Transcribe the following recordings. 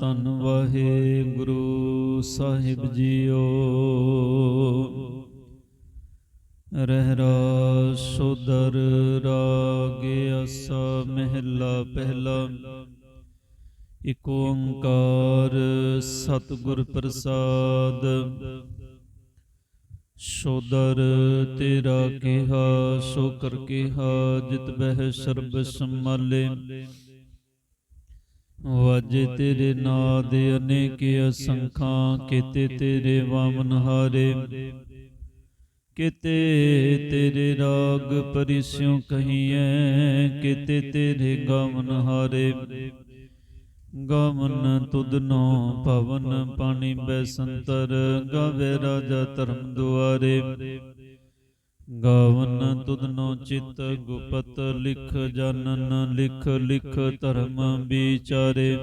ਧੰਨ ਵਾਹਿਗੁਰੂ ਸਾਹਿਬ ਜੀਓ। ਰਹਿਰਾ ਸੋਦਰ ਰਾਗੇ ਅਸਾ ਮਹਿਲਾ ਪਹਿਲਾ। ਇਕ ਓੰਕਾਰ ਸਤਿਗੁਰ ਪ੍ਰਸਾਦ। ਸੋਦਰ ਤੇਰਾ ਕਿਹਾ ਸੋ ਕਰ ਕਿਹਾ, ਜਿਤ ਬਹਿ ਸਰਬ ਸੰਮਾਲੇ ਵਾਜੇ ਤੇਰੇ ਨਾਂ ਦੇ ਅਨੇਕ ਅਸੰਖਾਂ, ਕੀਤੇ ਤੇਰੇ ਵਾਮਨ ਹਾਰੇ। ਕਿਤੇ ਤੇਰੇ ਰਾਗ ਪਰਿਸਿਉ ਕਹੀਐ, ਕਿਤੇ ਤੇਰੇ ਗਾਵਨ ਹਾਰੇ। ਗਾਵਨ ਤੁਧਨੋ ਭਵਨ, ਪਾਣੀ ਬੈਸੰਤਰ ਗਾਵੇ ਰਾਜਾ ਧਰਮ ਦੁਆਰੇ। ਗਾਵਨ ਤੁਧਨੋ ਚਿਤ ਗੁਪਤ ਲਿਖ ਜਨਨ, ਲਿਖ ਲਿਖ ਧਰਮ ਵਿਚਾਰੇ।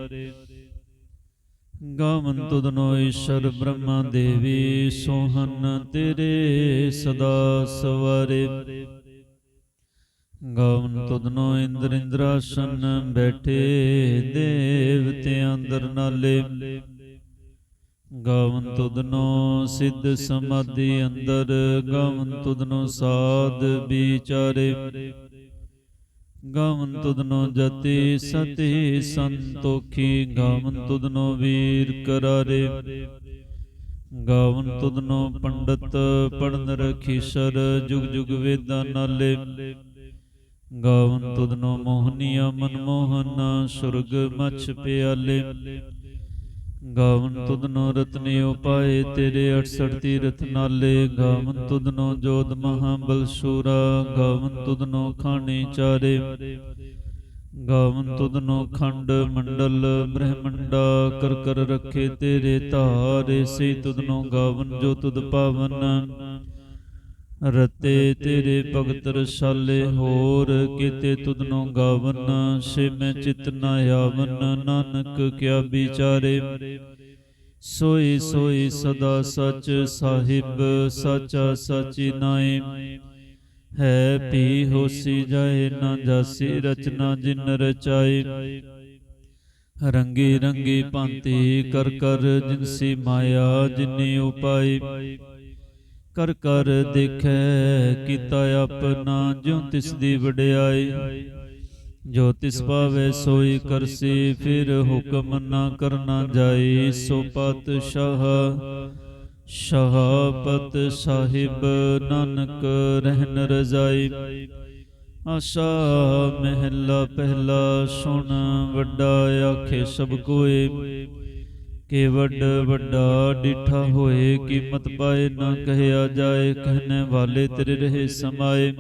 ਗਾਵਨ ਤੁਧਨੋ ਈਸ਼ਰ ਬ੍ਰਹਮਾ ਦੇਵੀ, ਸੋਹਨ ਤੇਰੇ ਸਦਾ ਸਵਾਰੇ। ਗਾਵਨ ਤੁਧਨੋ ਇੰਦਰ ਇੰਦਰਾਸਨ ਬੈਠੇ ਦੇਵਤੇ ਅੰਦਰ ਨਾਲੇ। ਗਾਵਨ ਤੁਧਨੋ ਸਿੱਧ ਸਮਾਧੀ ਅੰਦਰ, ਗਾਵਨ ਤੁਧਨੋ ਸਾਧ ਵਿਚਾਰੇ। ਗਾਵਨ ਤੁਧਨੋ ਜਤੀ ਸਤੀ ਸੰਤੋਖੀ, ਗਾਵਨ ਤੁਧਨੋ ਵੀਰ ਕਰਾਰੇ। ਗਾਵਨ ਤੁਧਨੋ ਪੰਡਤ ਪੜਨ ਰਖੀਸ਼ਰ ਜੁਗ ਜੁਗ ਵੇਦਾਂ ਨਾਲੇ। ਗਾਵਨ ਤੁਧਨੋ ਮੋਹਨੀਆ ਮਨਮੋਹਨ, ਸੁਰਗ ਮਛ ਪਿਆਲੇ। ਗਾਵਨ ਤੁਧਨੋ ਰਤਨੇ ਉਪਾਏ, ਤੇਰੇ 68 ਤੀਰਥ ਨਾਲੇ ਗਾਵਨ ਤੁਧਨੋ ਜੋਧ ਮਹਾਬਲ ਸ਼ੂਰਾ, ਗਾਵਨ ਤੁਧਨੋ ਖਾਣੇ ਚਾਰੇ। ਗਾਵਨ ਤੁਧਨੋ ਖੰਡ ਮੰਡਲ ਬ੍ਰਹਮੰਡਾ, ਕਰ ਕਰ ਰੱਖੇ ਤੇਰੇ ਧਾਰੇ ਸੇ ਤੁਧਨੋ ਗਾਵਨ ਜੋ ਤੁਧ ਪਾਵਨ। ਰਤੇ ਤੇਰੇ ਭਗਤ ਰਸਾਲੇ ਹੋਰ ਕਿਤੇ ਤੁਧਨੋ ਗਾਵਨ, ਸੇ ਮੈਂ ਚਿਤ ਨਾ ਆਵਨ, ਨਾਨਕ ਕਿਆ ਵਿਚਾਰੇ। ਸੋਈ ਸੋਈ ਸਦਾ ਸਚ ਸਾਹਿਬ, ਸਾਚਾ ਸਾਚੀ ਨਾਏ। ਹੈ ਪੀ ਹੋਸੀ ਜਾਏ, ਨਾ ਜਾਸੀ ਰਚਨਾ ਜਿਨ ਰਚਾਈ ਰੰਗੀ ਰੰਗੀ ਭਾਂਤੀ ਕਰ ਕਰ ਜਿਨਸੀ ਮਾਇਆ ਜਿਨੀ ਉਪਾਈ ਕਰ ਕਰ ਦੇਖੈ ਕੀਤਾ ਆਪਣਾ ਜਿਉ ਤਿਸ ਦੀ ਵਡਿਆਈ। ਜੋ ਤਿਸ ਪਾਵੇ ਸੋਈ ਕਰਸੀ ਫਿਰ ਹੁਕਮ ਨਾ ਕਰਨਾ ਜਾਈ। ਸੋ ਪਾਤਸ਼ਾਹ ਸ਼ਹਾਪਤ ਸਾਹਿਬ ਨਾਨਕ ਰਹਿਨ ਰਜ਼ਾਈ। ਆਸਾ ਮਹਿਲਾ ਪਹਿਲਾ ਸੁਣ ਵੱਡਾ ਆਖੇ ਸਭ ਕੋਏ। ਕਿ ਵੱਡ ਵੱਡਾ ਡਿਠਾ ਹੋਏ, ਕੀਮਤ ਪਾਏ ਨਾ ਕਹਿਆ ਜਾਏ, ਕਹਿਣੇ ਵਾਲੇ ਤੇਰੇ ਰਹੇ ਸਮਾਏ।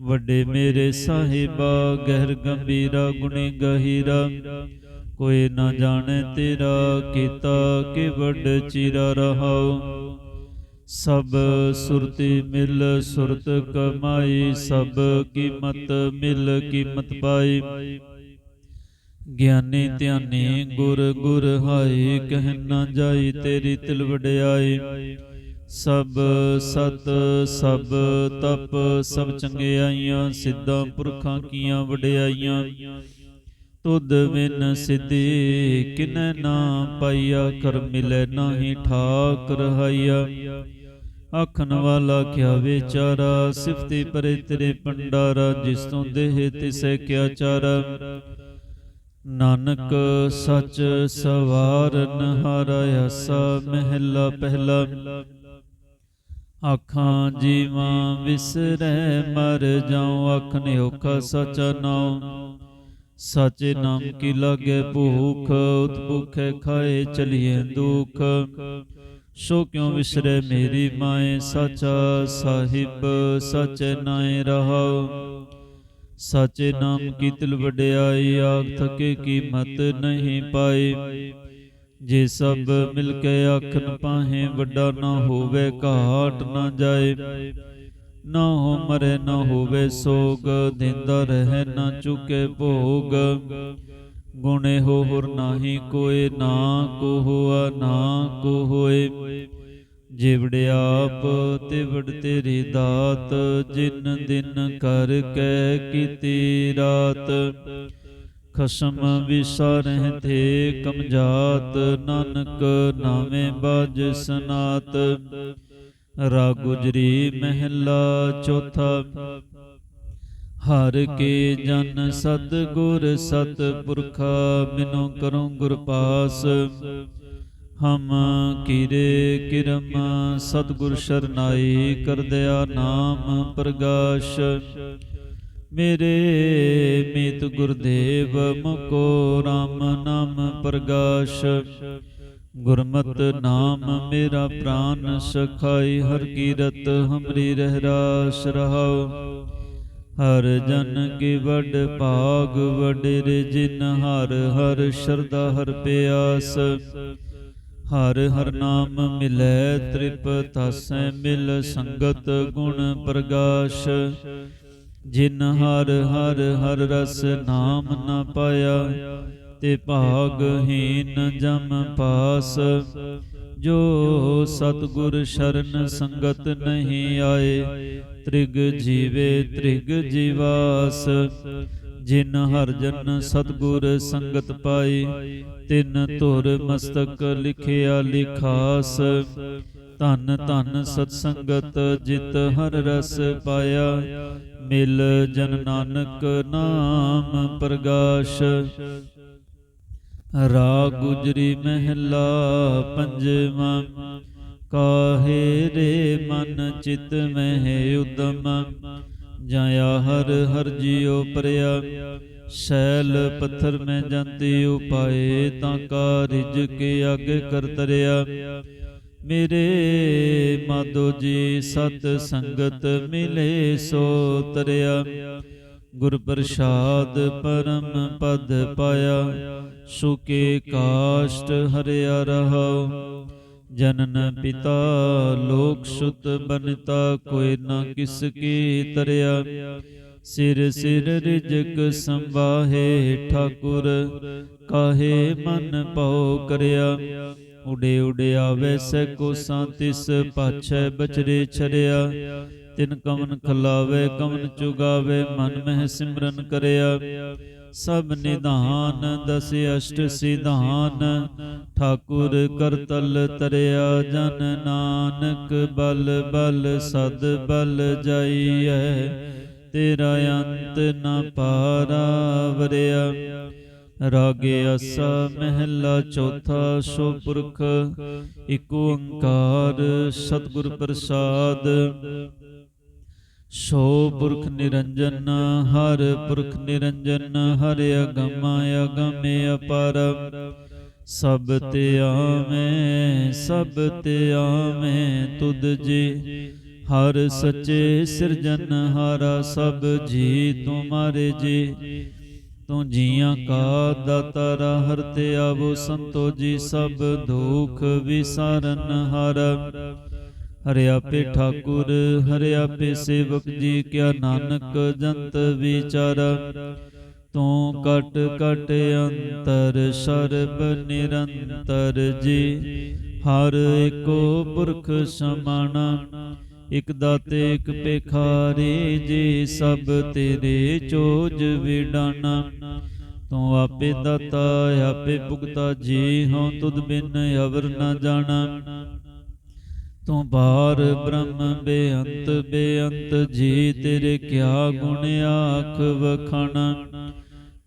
ਵੱਡੇ ਮੇਰੇ ਸਾਹਿਬਾ, ਗਹਿਰ ਗੰਭੀਰਾ, ਗੁਣੀ ਗਹੀਰਾ, ਕੋਈ ਨਾ ਜਾਣੇ ਤੇਰਾ, ਕੀਤਾ ਕਿ ਵੱਡ ਚੀਰਾ ਰਹਾਉ। ਸਭ ਸੁਰਤੀ ਮਿਲ, ਸੁਰਤ ਕਮਾਈ, ਸਭ ਕੀਮਤ ਮਿਲ, ਕੀਮਤ ਪਾਈ। ਗਿਆਨੀ ਧਿਆਨੀ ਗੁਰ ਗੁਰ ਹਾਈ ਕਹਿ ਨਾ ਜਾਈ ਤੇਰੀ ਤਿਲ ਵਡਿਆਈ ਸਭ ਸਤ ਸਭ ਤਪ ਸਭ ਚੰਗਿਆਈਆਂ ਸਿੱਧਾਂ ਪੁਰਖਾਂ ਕੀਆਂ ਵਡਿਆਈਆਂ। ਤੁਧ ਬਿਨ ਸਿੱਧੀ ਕਿਨੈ ਨਾ ਪਾਈਆ ਕਰ ਮਿਲੇ ਨਾਹੀ ਠਾਕ ਰਹਾਈਆ ਆਖਣ ਵਾਲਾ ਕਿਆ ਵਿਚਾਰਾ ਸਿਫਤੀ ਪਰੇ ਤੇਰੇ ਪੰਡਾਰਾ ਜਿਸ ਤੋਂ ਦੇਹ ਤਿਸੈ ਕਿਆ ਚਾਰਾ। ਨਾਨਕ ਸੱਚ ਸਵਾਰਨ ਹਰ ਆਸਾ ਮਹਿਲਾ ਪਹਿਲਾ। ਆਖਾਂ ਜੀਵਾਂ ਵਿਸਰੈ, ਮਰ ਜਾਉ ਆਖਨੇ ਔਖਾ ਸਚਾ ਨਾਮ ਸਾਚੇ ਨਾਮ ਕੀ ਲਾਗੇ ਭੂਖ, ਉਤ ਭੁਖੇ ਖਾਏ ਚਲੀਏ ਦੁਖ। ਸੋ ਕਿਉ ਵਿਸਰੈ ਮੇਰੀ ਮਾਏ, ਸਾਚਾ ਸਾਹਿਬ, ਸਚੇ ਨਾਏ ਰਹਾਉ। ਸਾਚੇ ਨਾਮ ਕੀ ਤਿਲ ਵਡਿਆਈ ਆਖ ਥਕੇ ਕੀਮਤ ਨਹੀਂ ਪਾਈ। ਜੇ ਸਭ ਮਿਲ ਕੇ ਆਖਨ ਪਾਹੇ ਵੱਡਾ ਨਾ ਹੋਵੇ ਘਾਟ ਨਾ ਜਾਏ। ਨਾ ਹੋ ਮਰੇ ਨਾ ਹੋਵੇ ਸੋਗ ਦਿੰਦਾ ਰਹਿ ਨਾ ਚੁਕੇ ਭੋਗ। ਗੁਣੇ ਹੋ ਹੁਰ ਨਾਹੀ ਕੋਏ ਨਾ ਕੋ ਹੋਆ ਨਾ ਕੋ ਹੋਏ। ਜਿਵੜ ਆਪ ਤਿਵੜ ਤੇਰੀ ਦਾਤ, ਜਿਨ ਦਿਨ ਕਰ ਕੈ ਕੀਤੀ ਰਾਤ। ਖਸਮ ਵਿਸਾਰਹਿ ਥੇ ਕਮਜਾਤ, ਨਾਨਕ ਨਾਵੇਂ ਬਾਜ ਸਨਾਤ। ਰਾ ਗੁਜਰੀ ਮਹਿਲਾ ਚੌਥਾ, ਹਰ ਕੇ ਜਨ ਸਤ ਗੁਰ ਸਤ ਪੁਰਖਾ ਬਿਨੋ ਕਰੋ ਗੁਰ ਪਾਸ। ਹਮ ਕੀਰੇ ਕਿਰਮ ਸਤਿਗੁਰ ਸ਼ਰਨਾਈ ਕਰਦਿਆ ਨਾਮ ਪ੍ਰਗਾਸ਼। ਮੇਰੇ ਮੀਤ ਗੁਰਦੇਵ ਮੁਕੋ RAM ਨਾਮ ਪ੍ਰਗਾਸ਼। ਗੁਰਮਤਿ ਨਾਮ ਮੇਰਾ ਪ੍ਰਾਨ ਸਖਾਈ ਹਰ ਕੀਰਤ ਹਮਰੀ ਰਹਿਰਾਸ਼ ਰਹਾਉ। ਹਰ ਜਨ ਕੀ ਵਡ ਭਾਗ ਵਡੇਰੇ ਜਿਨ ਹਰ ਹਰ ਸ਼ਰਧਾ ਹਰ ਪਿਆਸ। ਹਰ ਹਰ ਨਾਮ ਮਿਲੈ, ਤ੍ਰਿਪ ਤਾਸੈ ਮਿਲ ਸੰਗਤ ਗੁਣ ਪ੍ਰਗਾਸ਼। ਜਿਨ ਹਰ ਹਰ ਹਰ ਰਸ ਨਾਮ ਨਾ ਪਾਇਆ, ਤੇ ਭਾਗਹੀਨ ਜਮ ਪਾਸ। ਜੋ ਸਤਗੁਰ ਸ਼ਰਨ ਸੰਗਤ ਨਹੀਂ ਆਏ, ਤ੍ਰਿਗ ਜੀਵੇ ਤ੍ਰਿਗ ਜੀਵਾਸ। ਜਿਨ ਹਰ ਜਨ ਸਤਗੁਰ ਸੰਗਤ ਪਾਈ ਤਿਨ ਧੁਰ ਮਸਤਕ ਲਿਖਿਆ ਲਿਖਾਸ ਧਨ ਧਨ ਸਤ ਸੰਗਤ ਜਿਤ ਹਰ ਰਸ ਪਾਇਆ। ਮਿਲ ਜਨ ਨਾਨਕ ਨਾਮ ਪ੍ਰਗਾਸ਼। ਰਾ ਗੁਜਰੀ ਮਹਿਲਾ ਪੰਜਵਾਂ। ਕਾਹੇ ਰੇ ਮਨ ਚਿਤ ਮਹਿ ਉਦਮ। ਜਾਇਆ ਹਰ ਹਰ ਜਿਉ ਪਰਿਆ। ਸ਼ੈਲ ਪੱਥਰ ਮੈਂ ਜਾਂਤੀ ਉਪਾਏ, ਤਾਂ ਕਾ ਰਿਜ ਕੇ ਅਗੇ ਕਰ ਤਰਿਆ। ਮੇਰੇ ਮਾਧੋ ਜੀ ਸਤ ਸੰਗਤ ਮਿਲੇ ਸੋ ਤਰਿਆ। ਗੁਰ ਪ੍ਰਸਾਦ ਪਰਮ ਪਦ ਪਾਇਆ ਸੁਕੇ ਕਾਸ਼ਟ ਹਰਿਆ ਰਹਾਉ। ਜਨਨ ਪਿਤਾ, ਲੋਕ ਸੁਤ ਬਨਤਾ, ਕੋਈ ਨਾ ਕਿਸ ਕੀ ਤਰਿਆ। ਸਿਰ ਸਿਰ ਰਿਜਕ ਸੰਭਾਹੇ, ਠਾਕੁਰ ਕਾਹੇ ਮਨ ਪਉ ਕਰਿਆ। ਉਡੇ ਉਡੇ ਆਵੇ ਸੈ ਕੋ ਸਾਂਤਿਸ ਪਾਛੈ ਬਚਰੇ ਛਰਿਆ ਤਿਨ ਕਮਨ ਖਲਾਵੇ, ਕਮਨ ਚੁਗਾਵੇ, ਮਨ ਮਹਿ ਸਿਮਰਨ ਕਰਿਆ। ਸਭ ਨਿਧਾਨ, ਦਸ ਅਸ਼ਟ ਸਿਧਾਨ, ਠਾਕੁਰ ਕਰਤਲ ਤਰਿਆ ਜਨ ਨਾਨਕ, ਬਲ ਬਲ ਸਦ ਬਲ ਜਾਈਐ, ਤੇਰਾ ਅੰਤ ਨ ਪਾਰਾ ਵਰਿਆ। ਰਾਗੇ ਅਸਾ ਮਹਿਲਾ ਚੌਥਾ ਸੋ ਪੁਰਖ, ਇਕ ਓੰਕਾਰ ਸਤਿਗੁਰ ਪ੍ਰਸਾਦ। ਸੋ ਪੁਰਖ ਨਿਰੰਜਨ, ਹਰ ਪੁਰਖ ਨਿਰੰਜਨ, ਹਰ ਅਗਮ, ਅਗਮੇ ਅਪਰ। ਸਭ ਤੇ ਆਵੇਂ, ਸਭ ਤੇ ਆਵੇਂ ਤੁਧ ਜੀ। ਹਰ ਸੱਚੇ ਸਿਰਜਨ, ਹਾਰਾ ਸਭ ਜੀ ਤੁਮਾਰੇ ਜੀ। ਤੂੰ ਜੀਆਂ ਕਾ ਦਾਤਾਰਾ ਹਰ ਤੇ ਆਵੋ, ਸੰਤੋ ਜੀ ਸਭ ਦੁਖ ਵਿਸਾਰਨ ਹਰ। ਹਰਿ ਆਪੇ ਠਾਕੁਰ, ਹਰਿ ਆਪੇ ਸੇਵਕ ਜੀ ਕਿਆ ਨਾਨਕ ਜੰਤ ਵਿਚਾਰ। ਤੂੰ ਕਟ ਕਟ ਅੰਤਰ ਸਰਬ ਨਿਰੰਤਰ ਜੀ, ਹਰ ਏਕੋ ਪੁਰਖ ਸਮਾਣਾ। ਇਕ ਦਾਤੇ, ਇਕ ਪੇਖਾਰੀ ਜੀ, ਸਭ ਤੇਰੇ ਚੋਜ ਵਿਡਾਨਾ ਤੂੰ ਆਪੇ ਦਾਤਾ, ਆਪੇ ਭੁਗਤਾ ਜੀ, ਹਉ ਤੁਧ ਬਿਨ ਅਵਰ ਨ ਜਾਣਾ। ਤੂੰ ਬਾਰ ਬ੍ਰਹਮ ਬੇਅੰਤ ਬੇਅੰਤ ਜੀ ਤੇਰੇ ਕਿਆ ਗੁਣ ਆਖ ਵਖਾਣਾ।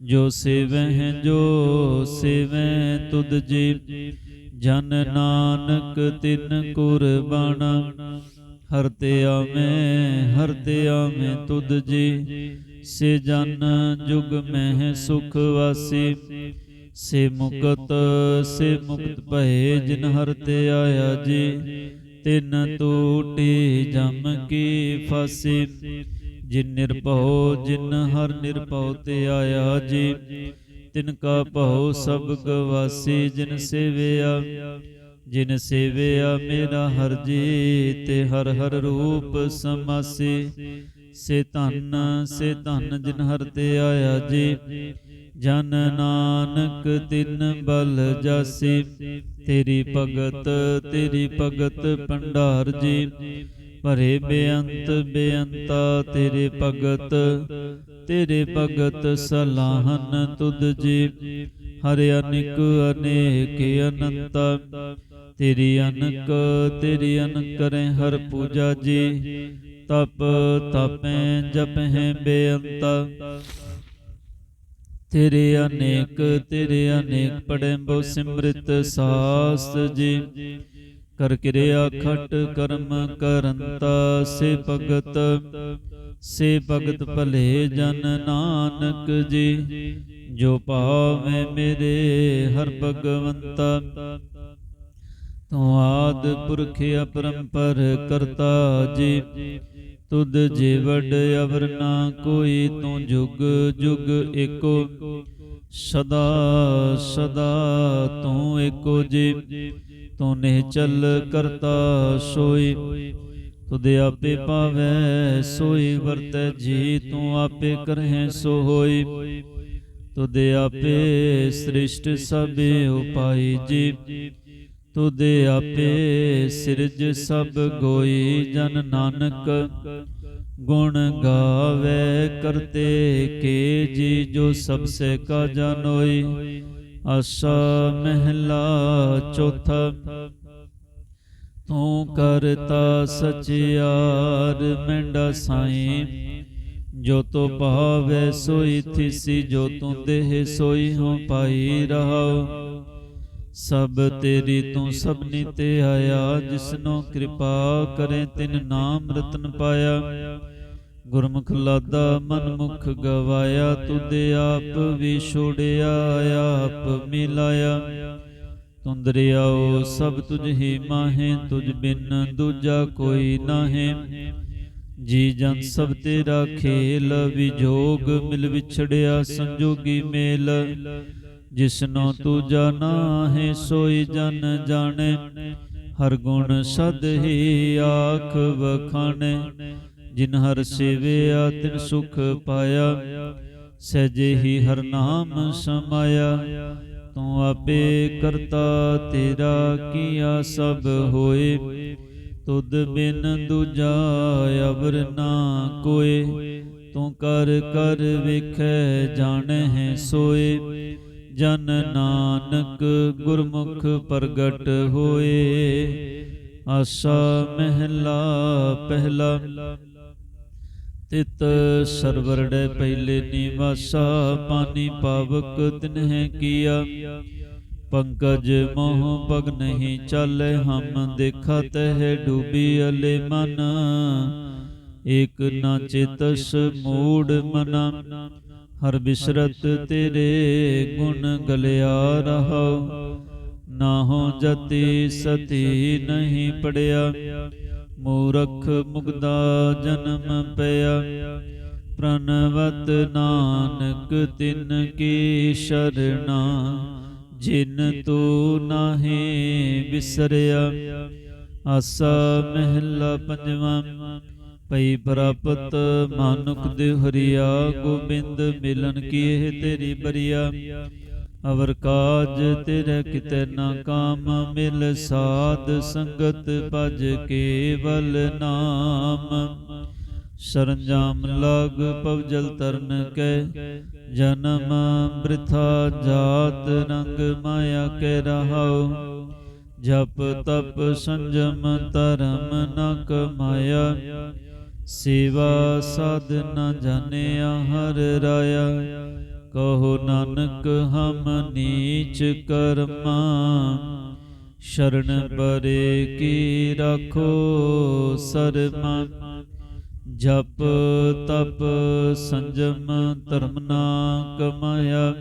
ਜੋ ਸੇਵਹਿ ਜੋ ਸੇਵੈ ਤੁਧ ਜੀ, ਜਨ ਨਾਨਕ ਤਿਨ ਕੁਰਬਾਨਾ। ਹਰ ਤੇ ਆਵੇਂ, ਹਰ ਤੇ ਆਵੇਂ ਤੁਧ ਜੀ, ਸੇ ਜਨ ਜੁਗ ਮਹਿ ਸੁਖ ਵਾਸੀ। ਸੇ ਮੁਕਤ ਸੇ ਮੁਕਤ ਭਏ ਜਿਨ ਹਰ ਤੇ ਆਇਆ ਜੀ। ਤਿਨ ਟੂਟੀ ਜਮ ਕੀ ਫਾਸੀ ਜਿਨ ਨਿਰਭਉ, ਜਿਨ ਹਰ ਨਿਰਭਉ ਤੇ ਆਇਆ ਜੀ। ਤਿਨ ਕਾ ਭਉ ਸਭ ਗਵਾਸੀ, ਜਿਨ ਸੇਵਿਆ ਜਿਨ ਸੇਵਿਆ ਮੇਰਾ ਹਰ ਜੀ, ਤੇ ਹਰ ਹਰ ਰੂਪ ਸਮਾਸੀ। ਸੇ ਧਨ ਸੇ ਧਨ ਜਿਨ ਹਰ ਤੇ ਆਇਆ ਜੀ। ਜਨ ਨਾਨਕ ਤਿਨ ਬਲ ਜਾਸੀ, ਤੇਰੀ ਭਗਤ ਤੇਰੀ ਭਗਤ ਭੰਡਾਰ ਜੀ। ਭਰੇ ਬੇਅੰਤ ਬੇਅੰਤਾ ਤੇਰੇ ਭਗਤ ਤੇਰੇ ਭਗਤ ਸਲਾਹਨ ਤੁਧ ਜੀ। ਹਰਿ ਅਨਿਕ ਅਨੇਕ ਅਨੰਤ, ਤੇਰੀ ਅਨਕ ਤੇਰੀ ਅਨਕ ਕਰੇ ਹਰ ਪੂਜਾ ਜੀ। ਤਪ ਤਪੈ ਜਪਹਿ ਬੇਅੰਤਾ ਤੇਰੇ ਅਨੇਕ ਤੇਰੇ ਅਨੇਕ ਪੜੈ ਬੋ ਸਿਮਰਿਤ ਸਾਸ ਜੀ। ਕਰ ਕਿਰਿਆ ਖਟ ਕਰਮ ਕਰੰਤਾ, ਸੇ ਭਗਤ ਸੇ ਭਗਤ ਭਲੇ ਜਨ ਨਾਨਕ ਜੀ। ਜੋ ਭਾਵੇ ਮੇਰੇ ਹਰ ਭਗਵੰਤਾ, ਤੂੰ ਆਦ ਪੁਰਖ ਅਪਰੰਪਰ ਕਰਤਾ ਜੀ। ਤੁਧ ਜੀਵੜ ਅਵਰ ਨਾ ਕੋਈ ਤੂੰ ਜੁਗ ਜੁਗ ਏਕੋ ਸਦਾ ਸਦਾ ਤੂੰ ਏਕੋ ਜੀ। ਤੂੰ ਨਿਹਚਲ ਕਰਤਾ ਸੋਈ। ਤੁਧ ਆਪੇ ਪਾਵੈ ਸੋਈ ਵਰਤੈ ਜੀ ਤੂੰ ਆਪੇ ਕਰਹਿ ਸੋ ਹੋਈ ਤੁਧ ਆਪੇ ਸ੍ਰਿਸ਼ਟ ਸਭੇ ਉਪਾਈ ਜੀ। ਤੁਧ ਆਪੇ ਸਿਰਜ ਸਭ ਗੋਈ ਜਨ ਨਾਨਕ। ਗੁਣ ਗਾਵੇ ਕਰਤੇ ਕੇ ਜੀ ਜੋ ਸਭ ਸੇ ਕਾ ਜਾਨੋਈ ਆਸਾ ਮਹਿਲਾ ਚੌਥਾ। ਤੂੰ ਕਰਤਾ ਸਚਿਆਰ ਮੈਂਡਾ ਸਾਈਂ। ਜੋ ਤੋ ਭਾਵੇ ਸੋਈ ਥਿਸੀ ਜੋ ਤੂੰ ਦੇਹ ਸੋਈ ਹੋ ਪਾਈ ਰਹਾਉ। ਸਭ ਤੇਰੀ ਤੂੰ ਸਭਨੀ ਤੇ ਆਇਆ, ਜਿਸਨੋ ਕਿਰਪਾ ਕਰੇ ਤਿਨ ਨਾਮ ਰਤਨ ਪਾਇਆ। ਗੁਰਮੁਖ ਲਾਦਾ ਮਨਮੁਖ ਗਵਾਇਆ, ਤੁਧ ਆਪ ਵੀ ਛੋੜਿਆ, ਆਪ ਮਿਲਾਇਆ ਤੁੰਦ ਸਭ ਤੁਝ ਹੀ ਮਾਹੇ, ਤੁਝ ਬਿਨ ਦੂਜਾ ਕੋਈ ਨਾਹੇ। ਜੀ ਜਨ ਸਭ ਤੇਰਾ ਖੇਲ ਵਿਜੋਗ ਮਿਲ ਵਿਛੜਿਆ, ਸੰਜੋਗੀ ਮੇਲ। ਜਿਸਨੋ ਤੂੰ ਜਾਣਾ ਹੈ ਸੋਈ ਜਨ ਜਾਣੇ। ਹਰ ਗੁਣ ਸਦ ਹੀ ਆਖ ਵਖਾਣੇ। ਜਿਨ ਹਰ ਸੇਵਿਆ ਤਿਨ ਸੁਖ ਪਾਇਆ। ਸਹਿਜੇ ਹੀ ਹਰ ਨਾਮ ਸਮਾਇਆ। ਤੂੰ ਆਪੇ ਕਰਤਾ ਤੇਰਾ ਕੀਆ ਸਭ ਹੋਏ। ਤੁਧ ਬਿਨ ਦੂਜਾ ਅਵਰ ਨਾ ਕੋਏ। ਤੂੰ ਕਰ ਕਰ ਵੇਖੈ ਜਾਣੈ ਸੋਏ। ਜਨ ਨਾਨਕ ਗੁਰਮੁਖ ਪ੍ਰਗਟ ਹੋਏ। ਆਸਾ ਮਹਿਲਾ ਪਹਿਲਾ। ਤਿਤ ਸਰਵਰੜੇ ਪਹਿਲੇ ਨਿਵਾਸਾ ਪਾਨੀ ਪਾਵਕ ਤਿਨਹਿ ਕੀਆ। ਪੰਕਜ ਮੋਹ ਪਗ ਨਹੀਂ ਚਾਲੇ, ਹਮ ਦੇਖਾ ਤਹਿ ਡੂਬੀ ਅਲੇ ਮਨ। ਇਕ ਨਾ ਚੇਤਸ ਮੂੜ ਮਨਾ ਹਰ ਬਿਸਰਤ ਤੇਰੇ ਗੁਣ ਗਲਿਆ ਰਹਾਉ ਨਾਹੋ ਜਤੀ ਸਤੀ ਨਹੀਂ ਪੜਿਆ। ਮੂਰਖ ਮੁਗਦਾ ਜਨਮ ਪਿਆ। ਪ੍ਰਣਵਤ ਨਾਨਕ ਤਿਨ ਕੀ ਸ਼ਰਣਾ। ਜਿਨ ਤੂ ਨਾਹੀ ਬਿਸਰਿਆ। ਆਸਾ ਮਹਿਲਾ ਪੰਜਵਾਂ। ਪਈ ਪ੍ਰਾਪਤ ਮਾਨੁਖ ਦੇ ਹਰੀਆ ਗੋਬਿੰਦ ਮਿਲਨ ਕੀ ਇਹ ਤੇਰੀ ਬਰੀਆ। ਅਵਰ ਕਾਜ ਤੇਰੇ ਕਿਤੇ ਨਾ ਕਾਮ ਮਿਲ, ਸਾਧ ਸੰਗਤ ਭਜ ਕੇਵਲ ਨਾਮ। ਸਰੰਜਾਮ ਲਗ ਪਵ ਜਲ ਤਰਨ ਕੈ, ਜਨਮ ਬ੍ਰਿਥਾ ਜਾਤ ਰੰਗ ਮਾਇਆ ਕੇ ਰਹਾਉ। ਜਪ ਤਪ ਸੰਜਮ ਧਰਮ ਨ ਕਮਾਇਆ ਸੇਵਾ ਸਾਧ ਨ ਜਾਣਿਆ ਹਰ ਰਾਇਆ, ਕਹੋ ਨਾਨਕ ਹਮ ਨੀਚ ਕਰਮਾ। ਸ਼ਰਨ ਪਰੇ ਕੀ ਰੱਖੋ ਸਰਮਾ, ਜਪ ਤਪ ਸੰਜਮ ਧਰਮ ਨਾ ਕਮਾਇਆ।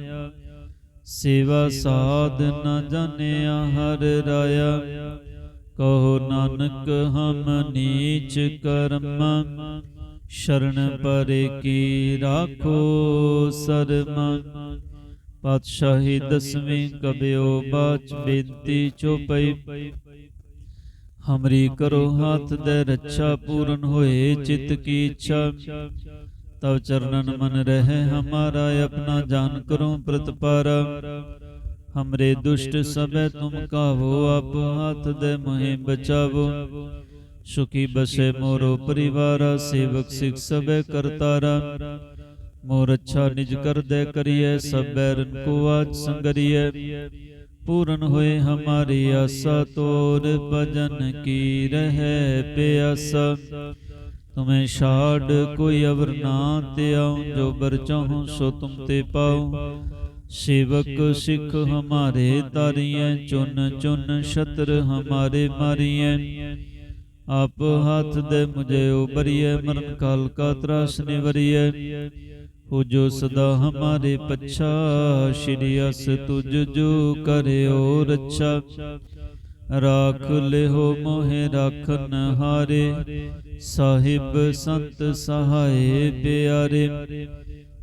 ਸੇਵਾ ਸਾਧ ਨ ਜਾਣਿਆ ਹਰ ਰਾਇਆ ਕਹੋ ਨਾਨਕ, ਹਮ ਨੀਚ ਕਰਮ। ਸ਼ਰਨ ਪਰੇ ਕੀ ਰਾਖੋ ਸਰਮ। ਪਾਤਸ਼ਾਹੀ ਦਸਵੀਂ ਕਬਿਓ ਬਾਚ ਬੇਨਤੀ ਚੋਪਈ। ਹਮਰੀ ਕਰੋ ਹੱਥ ਦੇ ਰੱਛਾ ਪੂਰਨ ਹੋਏ ਚਿਤ ਕੀ ਇੱਛਾ। ਤਵ ਚਰਨਨ ਮਨ ਰਹੇ, ਹਮਾਰਾ ਆਪਣਾ ਜਾਨ ਕਰੋ ਪ੍ਰਤਪਾਰ। ਹਮਰੇ ਦੁਸ਼ਟ ਸਭੈ ਤੁਮ ਕਾਵੋ ਆਪ ਹੱਥ ਦੇ ਮੋਹਿ ਬਚਾਵੋ ਸੁਖੀ ਬਸੇ ਮੋਰੋ ਪਰਿਵਾਰਾ ਸੇਵਕ ਸਿਖ ਸਭੈ ਕਰਤਾਰਾ ਮੋਰ ਨਿਜ ਕਰਦੈ ਕਰੀਐ ਸਭ ਬੈਰਨ ਕੋ ਆਚ ਸੰਗਰੀਐ ਪੂਰਨ ਹੋਏ ਹਮਾਰੀ ਆਸਾ ਤੋਰ ਭਜਨ ਕੀ ਰਹਿ ਪਿਆਸਾ ਤੁਮੇ ਛਾੜ ਕੋਈ ਅਵਰ ਨਾ ਤੇ ਆਉ ਜੋ ਬਰ ਚਾਹੂੰ ਸੋ ਤੁਮ ਤੇ ਪਾਉ ਸੇਵਕ ਸਿੱਖ ਹਮਾਰੇ ਤਾਰੀਐ ਚੁਨ ਚੁਨ ਛਤਰ ਹਮਾਰੇ ਮਾਰੀਐ। ਆਪ ਹੱਥ ਦੇ ਮੁਝੇ ਉਬਰੀਐ ਮਰਨ ਕਾਲ ਕਾ ਤਰਾਸ ਨਿਵਰੀਐ। ਹੋ ਜੋ ਸਦਾ ਹਮਾਰੇ ਪੱਛਾ ਸ਼੍ਰੀ ਅਸ ਤੁਜ ਜੋ ਕਰਿਓ ਰੱਛਾ। ਰਾਖ ਲਿਹੋ ਮੋਹਿ ਰਾਖਨ ਹਾਰੇ। ਸਾਹਿਬ ਸੰਤ ਸਹਾਏ ਪਿਆਰੇ।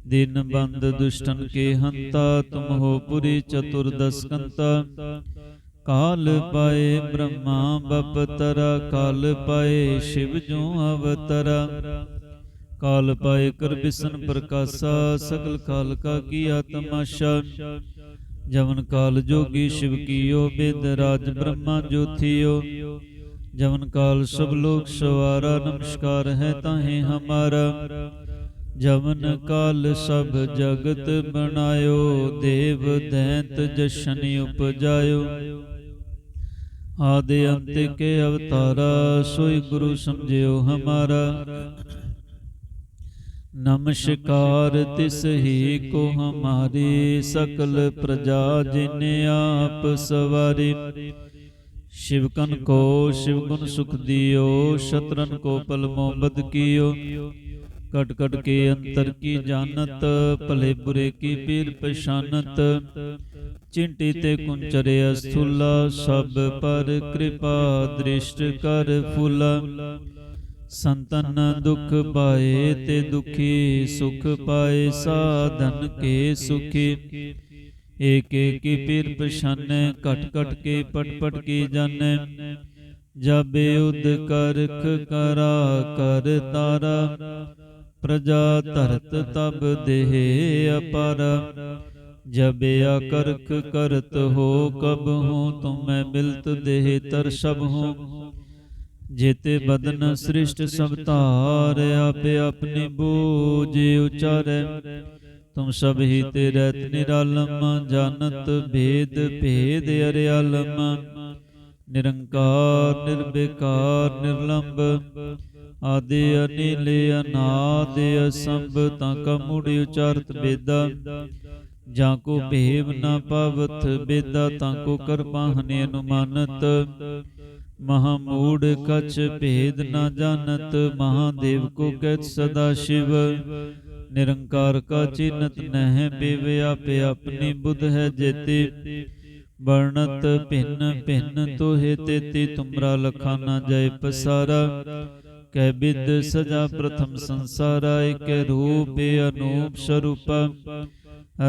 ਦਿਨ ਬੰਦ ਦੁਸ਼ਟਨ ਕੇ ਹੰਤਾ, ਤੁਮ ਹੋ ਪੁਰੀ ਚਤੁਰਦਸ ਕੰਤਾ। ਕਾਲ ਪਾਏ ਬ੍ਰਹਮਾ ਬਪਤਰਾ, ਕਾਲ ਪਾਏ ਸ਼ਿਵ ਜੋ ਅਵਤਰਾ। ਕਾਲ ਪਾਏ ਕਰ ਬਿਸਨ ਪ੍ਰਕਾਸ਼ਾ, ਸਗਲ ਕਾਲ ਕਾ ਕੀਆ ਤਮਾਸ਼ਾ ਜਵਨ ਕਾਲ ਜੋਗੀ ਸ਼ਿਵ ਕੀਓ, ਬਿਦ ਰਾਜ ਬ੍ਰਹਮਾ ਜੋਥਿਓ। ਜਵਨ ਕਾਲ ਸਭ ਲੋਕ ਸਵਾਰਾ, ਨਮਸਕਾਰ ਹੈ ਤਾਹੇ ਹਮਾਰਾ। ਜਵਨ ਕਾਲ ਸਭ ਜਗਤ ਬਣਾਇਓ ਦੇਵ ਦੈਂਤ ਜਸ਼ਨ ਉਪਜਾਇਓ। ਆਦਿ ਅੰਤ ਕੇ ਅਵਤਾਰਾ ਸੋਈ ਗੁਰੂ ਸਮਝਿਓ ਹਮਾਰਾ। ਨਮਸਕਾਰ ਤਿਸ ਹੀ ਕੋ ਹਮਾਰੀ ਸਕਲ ਪ੍ਰਜਾ ਜਿਨ ਆਪ ਸਵਾਰੀ। ਸ਼ਿਵਕਨ ਕੋ ਸ਼ਿਵ ਗੁਣ ਸੁਖ ਦਿਓ ਸ਼ਤਰਨ ਕੋ ਪਲ ਮੋਬਦ ਕੀਓ। ਕਟ ਕਟ ਕੇ ਅੰਤਰ ਕੀ ਜਾਣਤ ਭਲੇ ਬੁਰੇ ਕੀ ਪੀਰ ਪਛਾਨਤ ਚਿੰਟੀ ਤੇ ਕੁੰਚਰੇ ਅਸਥੁਲਾ ਸਭ ਪਰ ਕਿਰਪਾ ਦ੍ਰਿਸ਼ਟ ਕਰ ਫੁਲਾ ਸੰਤਨ ਦੁਖ ਪਾਏ ਤੇ ਦੁਖੀ ਸੁਖ ਪਾਏ ਸਾਧਨ ਕੇ ਸੁਖੀ ਏਕ ਏਕ ਕੀ ਪੀਰ ਪਛਾਨੈ ਕਟ ਕਟ ਕੇ ਪਟ ਪਟ ਕੀ ਜਾਣੈ ਜਬ ਉਦ ਕਰਖ ਕਰਾ ਕਰ ਤਾਰਾ ਪ੍ਰਜਾ ਧਰਤ ਤਬ ਦੇਹ ਅਪਰ। ਜਬ ਆਕਰਖ ਕਰਤ ਹੋ ਕਬ ਹੂੰ, ਤੁਮੈ ਮਿਲਤ ਦੇਹ ਤਰ ਸਭ ਹੂੰ। ਜੇਤੇ ਬਦਨ ਸ੍ਰਿਸ਼ਟ ਸਭ ਧਾਰ, ਆਪੇ ਆਪਣੀ ਬੂਝ ਉਚਾਰੈ। ਤੁਮ ਸਭ ਹੀ ਤੇ ਰਹਿਤ ਨਿਰਾਲਮ ਜਾਣਤ ਭੇਦ ਭੇਦ ਅਰਿਆਲਮ। ਨਿਰੰਕਾਰ ਨਿਰਬੇਕਾਰ ਨਿਰਲੰਭ ਆਦਿ ਅਨਿਲ ਅਨਾਦ ਅਸੰਭ ਤਾਂ ਕਾ ਮੂੜ ਉਚਾਰਤ ਬੇਦਾ। ਜਾਂ ਕੋ ਭੇਵ ਨ ਪਵਤ ਬੇਦਾ, ਤਾਂ ਕੋ ਕਰਪਾਹਨੇ ਅਨੁਮਾਨਤ। ਮਹਾਮੂੜ ਕਛ ਭੇਦ ਨਾ ਜਾਣਤ ਮਹਾਦੇਵ ਕੋ ਕਹਿਤ ਸਦਾ ਸ਼ਿਵ। ਨਿਰੰਕਾਰ ਕਾ ਚਿਨਤ ਨਹਿ ਬਿਵ ਆਪੇ ਆਪਣੀ ਬੁੱਧ ਹੈ ਜੇਤੇ। ਵਰਣਤ ਭਿੰਨ ਭਿੰਨ ਤੋਹਿ ਤੇਤੀ ਤੁਮਰਾ ਲਖਾਨਾ ਜੈ ਪਸਾਰਾ। ਕਹਿ ਬਿਦ ਸਜਾ ਪ੍ਰਥਮ ਸੰਸਾਰਾ ਇਕ ਰੂਪ ਅਨੂਪ ਸਰੂਪ।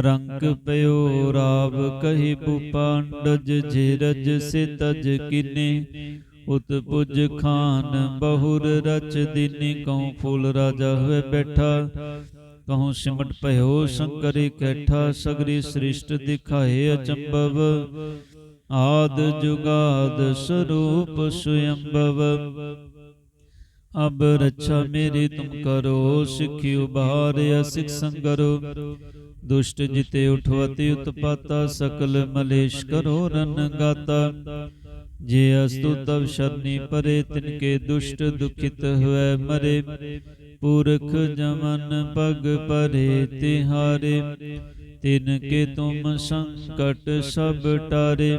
ਰੰਗ ਪਇਓ ਰਾਵ ਕਹੀ ਭੂਪਾਂਡਜ ਜੀਰਜ ਸਿਤਜ ਕਿਨੇ। ਉਤ ਪੁਜ ਖਾਨ ਬਹੁਰ ਰਚ ਦਿਨੀ ਕਉ ਫੂਲ ਰਾਜਾ ਹੋਏ ਬੈਠਾ। ਕਹਉ ਸਿਮਟ ਭਇਓ ਸ਼ੰਕਰੀ ਕੈਠਾ ਸਗਰੀ ਸ੍ਰਿਸ਼ਟ ਦਿਖਾਏ ਅਚੰਭਵ। ਆਦ ਜੁਗਾਦ ਸਰੂਪ ਸੁਯੰਭਵ। ਅਬ ਰੱਛਾ ਮੇਰੀ ਤੁਮ ਕਰੋ, ਸਿੱਖੀ ਉਬਾਰਿਆ ਸਿਖ ਸੰਗਰੋ। ਦੁਸ਼ਟ ਜਿਤੇ ਉਠਵਤੀ, ਉਤਪਾਤਾ, ਸਕਲ ਮਲੇਸ਼ ਕਰੋ ਰਨ ਗਾਤਾ। ਜੇ ਅਸਤੁ ਤਵ ਸ਼ਰਨੀ ਪਰੇ ਤਿਨਕੇ ਦੁਸ਼ਟ ਦੁਖਿਤ ਹੋਇ ਮਰੇ। ਪੁਰਖ ਜਮਨ ਪਗ ਪਰੇ ਤਿਹਾਰੇ, ਤਿਨ ਕੇ ਤੁਮ ਸੰਕਟ ਸਭ ਟਾਰੇ।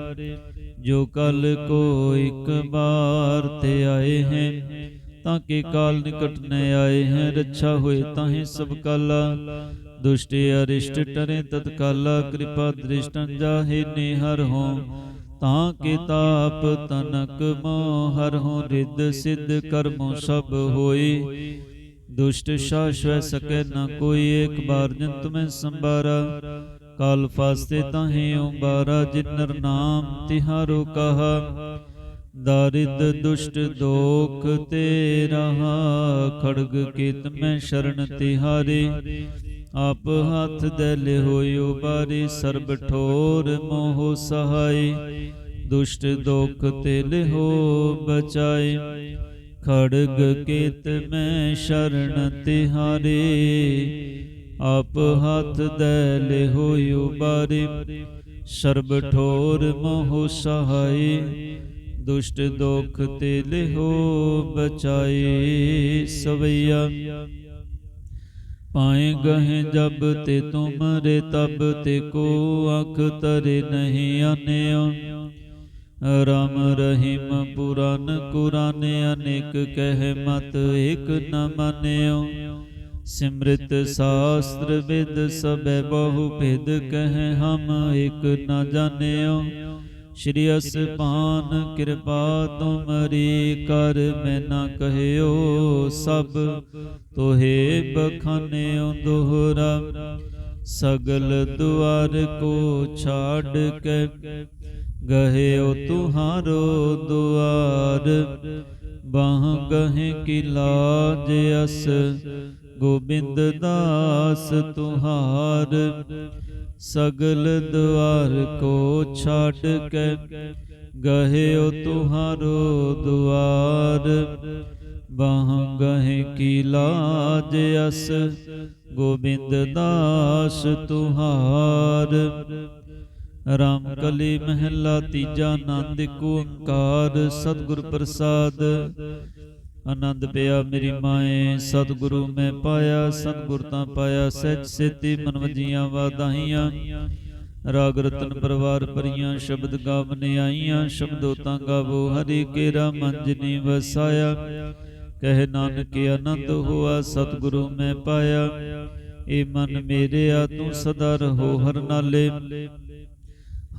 ਜੋ ਕਲ ਕੋ ਇਕ ਬਾਰ ਤੇ ਆਏ ਹੈ, ਤਾਂ ਕੇ ਕਾਲ ਨਿਕਟ ਨ ਆਏ ਹੈ। ਰੱਛਾ ਹੋਏ ਤਾਹੇ ਸਭ ਕਾਲਾ, ਦੁਸ਼ਟ ਅਰਿਸ਼ਟ ਟਰੇ ਤਤਕਾਲਾ ਕਿਰਪਾ ਦ੍ਰਿਸ਼ਟਨ ਜਾਹੇ ਨਿਹਰ ਹੋ, ਤਾਂ ਕੇ ਤਾਪ ਤਨਕ ਮੋਹ ਹਰ ਹੋ। ਰਿੱਧ ਸਿੱਧ ਕਰਮੋ ਸਭ ਹੋਏ ਦੁਸ਼ਟ ਸ਼ਾਸ਼ਵੈ ਸਕੈ ਨ ਕੋਈ ਏਕ ਬਾਰ ਜਨ ਤੁਮੈ ਸੰਬਾਰਾ ਕਾਲ ਫਾਸਤੇ ਤਾਹੇ ਓੰਬਾਰਾ ਜਿਨਰ ਨਾਮ ਤਿਹਾਰੋ ਕਹਾ। ਦਾਰਿਦ ਦੁਸ਼ਟ ਦੋਖ ਤੇ ਰਹਾ ਖੜਗ ਕੀਤ ਮੈਂ ਸ਼ਰਨ ਤਿਹਾਰੇ। ਆਪ ਹੱਥ ਦੇ ਲਿਹੋਇਓ ਬਾਰੀ, ਸਰਬ ਠੋਰ ਮੋਹ ਸਹਾਈ ਦੁਸ਼ਟ ਦੋਖ ਤੇ ਲਿਹੋ ਬਚਾਏ। ਖੜਗ ਕੇਤ ਮੈਂ ਸ਼ਰਨ ਤਿਹਾਰੇ। ਆਪ ਹੱਥ ਦੇ ਲਿਹੋ ਉਬਾਰੇ ਸਰਬ ਠੋਰ ਮੋਹ ਸਹਾਈ ਦੁਸ਼ਟ ਦੋਖ ਤੇ ਲਿਹੋ ਬਚਾਏ ਸਵਈਆ। ਪਾਏ ਗਹਿ ਜਬ ਤੇ ਤੁਮਰੇ ਤਬ ਤੇ ਕੋ ਅੱਖ ਤਰੇ ਨਹੀਂ ਆਨਿਓ। ਰਾਮ ਰਹੀਮ ਪੁਰਾਨ ਕੁਰਾਨ ਅਨੇਕ ਕਹਿ ਮਤ ਏਕ ਨ ਮੰਨਿਓ। ਸਿਮ੍ਰਿਤ ਸ਼ਾਸਤਰ ਵਿਦ ਸਭੈ ਬਹੁ ਭੇਦ ਕਹਿ ਹਮ ਏਕ ਨ ਜਾਣਿਓ। ਸ਼੍ਰੀ ਅਸਪਾਨ ਕਿਰਪਾ ਤੁਮਰੀ ਕਰ ਮੈਂ ਨਾ ਕਹਿਓ ਸਭ ਤੋਹੇ ਬਖਾਨਿਓ ਦੋਹਰਾ। ਸਗਲ ਦੁਆਰ ਕੋ ਛਾੜ ਕੇ ਗਹਿਓ ਤੁਹਾਰੋ ਦੁਆਰ, ਬਾਹ ਗਹਿ ਕੀ ਲਾਜ ਅਸ, ਗੋਬਿੰਦ ਦਾਸ ਤੁਹਾਰ। ਸਗਲ ਦੁਆਰ ਕੋ ਛੱਡ ਕੇ ਗਹਿਓ ਤੁਹਾਰੋ ਦੁਆਰ, ਬਾਹ ਗਹਿ ਕੀ ਲਾਜ ਅਸ, ਗੋਬਿੰਦ ਦਾਸ ਤੁਹਾਰ। ਰਾਮ ਕਲੀ ਮਹਿਲਾ ਤੀਜਾ ਆਨੰਦ ਏਕ ਓੰਕਾਰ, ਸਤਿਗੁਰ ਪ੍ਰਸਾਦ। ਆਨੰਦ ਪਿਆ ਮੇਰੀ ਮਾਏ, ਸਤਿਗੁਰੂ ਮੈਂ ਪਾਇਆ, ਸਤਿਗੁਰ ਤਾਂ ਪਾਇਆ ਸੱਚ ਸੇਤੀ ਮਨ ਵਾਦਾਹੀਆਂ ਰਾਗ ਰਤਨ ਪਰਵਾਰ ਪਰੀਆਂ ਸ਼ਬਦ ਗਾਵਨੇ ਆਈਆਂ ਸ਼ਬਦੋ ਤਾਂ ਗਾਵੋ, ਹਰੀ ਕੇਰਾ ਮੰਜਨੀ ਵਸਾਇਆ। ਕਹਿ ਨਾਨਕ ਆਨੰਦ ਹੋਆ, ਸਤਿਗੁਰੂ ਮੈਂ ਪਾਇਆ। ਏ ਮਨ ਮੇਰਿਆ ਤੂੰ ਸਦਾ ਰਹੋ ਹਰ ਨਾਲੇ।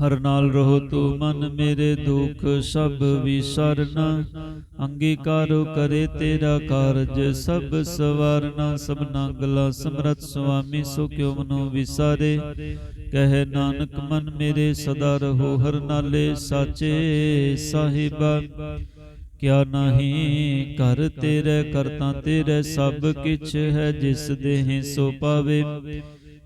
ਹਰ ਨਾਲ ਰਹੋ ਤੂੰ ਮਨ ਮੇਰੇ ਦੁੱਖ, ਸਭ ਵਿਸਰਨਾ। ਅੰਗੀਕਾਰੋ ਕਰੇ ਤੇਰਾ ਕਾਰਜ, ਸਭ ਸਵਾਰਨਾ। ਸਭਨਾ ਗਲਾ ਸਮਰਤ ਸੁਆਮੀ, ਸੋ ਕਿਉ ਮਨੋ ਵਿਸਾਰੇ? ਕਹੇ ਨਾਨਕ, ਮਨ ਮੇਰੇ ਸਦਾ ਰਹੋ ਹਰ ਨਾਲੇ ਸਾਚੇ ਸਾਹਿਬਾ। ਕਿਆ ਨਹੀਂ ਕਰ ਤੇਰੇ, ਕਰਤਾ ਤੇਰੇ ਸਭ ਕਿਛ ਹੈ, ਜਿਸ ਦੇਹ ਸੋ ਪਾਵੇ।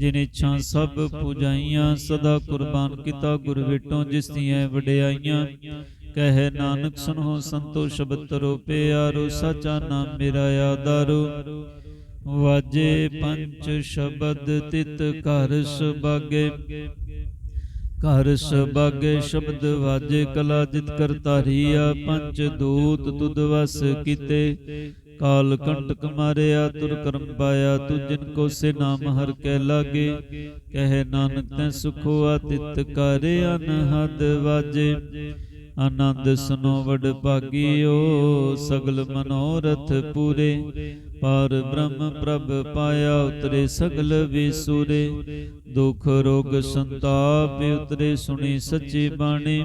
ਜਿਨ ਇੱਛਾ ਸਭ ਪੁਜਾਈਆਂ ਸਦਾ ਕੁਰਬਾਨ ਕੀਤਾ ਗੁਰ ਵਿਟੋਂ ਜਿਸ ਦੀਆਂ ਵਡਿਆਈਆਂ। ਕਹੇ ਨਾਨਕ ਸੁਨੋ ਸੰਤੋ ਸ਼ਬਦ ਤਰੋ ਪਿਆਰੋ ਸਾਚਾ ਨਾਮ ਮੇਰਾ ਆਧਾਰੋ ਵਾਜੇ ਪੰਜ ਸ਼ਬਦ ਤਿਤ ਘਰ ਸੁਭਾਗੇ ਘਰ ਸੁਭਾਗੇ ਸ਼ਬਦ ਵਾਜੇ ਕਲਾ ਜਿਤ ਕਰਤਾਰੀਆ ਪੰਜ ਦੂਤ ਤੁਧ ਵਸ ਕੀਤੇ। ਕਾਲ ਕੰਟਕ ਮਾਰਿਆ, ਤੁਰ ਕਰਮ ਪਾਇਆ, ਤੂੰ ਜਿਨ ਕੋ ਸੇ ਨਾਮ ਹਰ ਕੈ ਲਾਗੇ, ਕਹੇ ਨਾਨਕ ਤੈ ਸੁਖੋ, ਆਤਿਤ ਕਰ ਅਨਹਦ ਵਾਜੇ। ਆਨੰਦ ਸੁਨੋ ਵਡ ਭਾਗਿਓ, ਸਗਲ ਮਨੋਰਥ ਪੂਰੇ। ਪਾਰ ਬ੍ਰਹਮ ਪ੍ਰਭ ਪਾਇਆ, ਉਤਰੇ ਸਗਲ ਵਿਸੂਰੇ। ਦੁਖ ਰੋਗ ਸੰਤਾਪ ਉਤਰੇ, ਸੁਣੀ ਸੱਚੀ ਬਾਣੀ।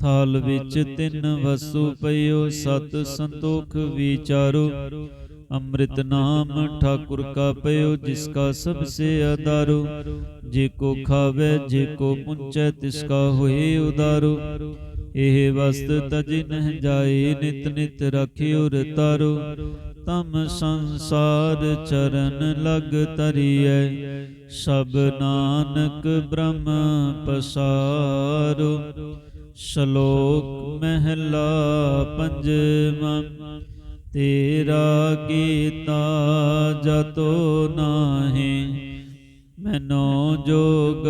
ਥਾਲ ਵਿੱਚ ਤਿੰਨ ਵਸੂ ਪਈਓ ਸਤ ਸੰਤੋਖ ਵਿਚਾਰੋ। ਅੰਮ੍ਰਿਤ ਨਾਮ ਠਾਕੁਰ ਕਾ ਪਇਓ ਜਿਸ ਕਾ ਸਭ ਸੇ ਆਧਾਰੋ। ਜੇ ਕੋ ਖਾਵੇ ਜੇ ਕੋ ਪੁੰਚੈ ਤਿਸ ਕਾ ਹੋਏ ਉਦਾਰੋ। ਇਹ ਵਸਤ ਤਜ ਨਹ ਜਾਏ ਨਿਤ ਨਿਤ ਰਖਿਓ ਰਤਾਰੋ। ਤਮ ਸੰਸਾਰ ਚਰਨ ਲਗ ਤਰੀਐ ਸਭ ਨਾਨਕ ਬ੍ਰਹਮ ਪਸਾਰੋ। ਸ਼ਲੋਕ ਮਹਿਲਾ ਪੰਜਵਾਂ, ਤੇਰਾ ਗੀਤਾ ਜਤੋ ਨਾਹੀ, ਮੈਨੋ ਜੋਗ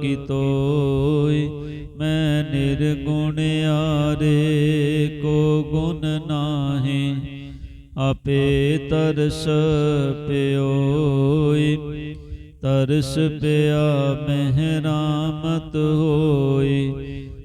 ਕੀਤੋਇ, ਮੈਂ ਨਿਰਗੁਣ ਆਰੇ ਕੋ ਗੁਣ ਨਾਹੀ, ਆਪੇ ਤਰਸ ਪਿਓਇ, ਤਰਸ ਪਿਆ ਮਹਿਰਾਮਤ ਹੋਈ